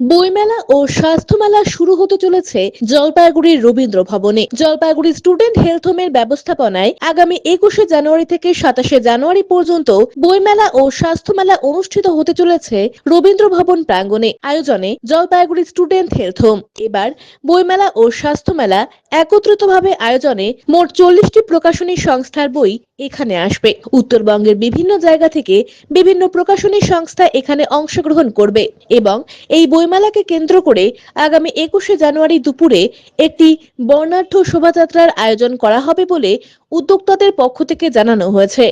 বইমেলা ও স্বাস্থ্য মেলা শুরু হতে চলেছে জলপাইগুড়ির রবীন্দ্র ভবনে। জলপাইগুড়ি স্টুডেন্ট হেলথ হোমের ব্যবস্থাপনায় আগামী একুশে জানুয়ারি থেকে সাতাশে জানুয়ারি পর্যন্ত বইমেলা ও স্বাস্থ্য মেলা অনুষ্ঠিত হতে চলেছে রবীন্দ্র ভবন প্রাঙ্গণে। আয়োজনে জলপাইগুড়ি স্টুডেন্ট হেলথ হোম। এবার বইমেলা ও স্বাস্থ্য মেলা একত্রিতভাবে আয়োজনে মোট চল্লিশটি প্রকাশনী সংস্থার বই এখানে আসবে। উত্তরবঙ্গের বিভিন্ন জায়গা থেকে বিভিন্ন প্রকাশনী সংস্থা এখানে অংশগ্রহণ করবে এবং এই বইমেলাকে কেন্দ্র করে আগামী একুশে জানুয়ারি দুপুরে একটি বর্ণাঢ্য শোভাযাত্রার আয়োজন করা হবে বলে উদ্যোক্তাদের পক্ষ থেকে জানানো হয়েছে।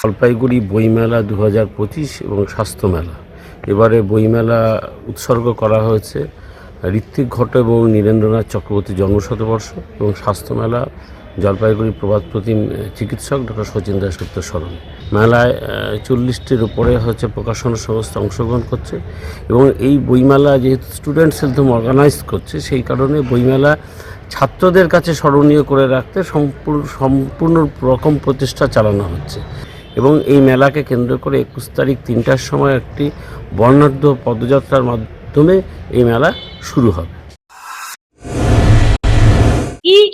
জলপাইগুড়ি বইমেলা দু হাজার পঁচিশ এবং স্বাস্থ্য মেলা এবারে বইমেলা উৎসর্গ করা হয়েছে। ঋত্বিক ঘট এবং নীরেন্দ্রনাথ চক্রবর্তী জন্মশতবর্ষ এবং স্বাস্থ্যমেলা, জলপাইগুড়ি প্রবাদ প্রতিম চিকিৎসক ডক্টর সচিন দাসগুপ্তের স্মরণে। মেলায় চল্লিশটির উপরে হচ্ছে প্রকাশনা সংস্থা অংশগ্রহণ করছে এবং এই বইমেলা যেহেতু স্টুডেন্টস হেলথ অর্গানাইজ করছে, সেই কারণে বইমেলা ছাত্রদের কাছে স্মরণীয় করে রাখতে সম্পূর্ণ সম্পূর্ণ রকম প্রচেষ্টা চালানো হচ্ছে। এবং এই মেলাকে কেন্দ্র করে একুশ তারিখ তিনটার সময় একটি বর্ণাঢ্য পদযাত্রার মাধ্যমে এই মেলা শুরু হবে।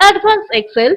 Advanced Excel.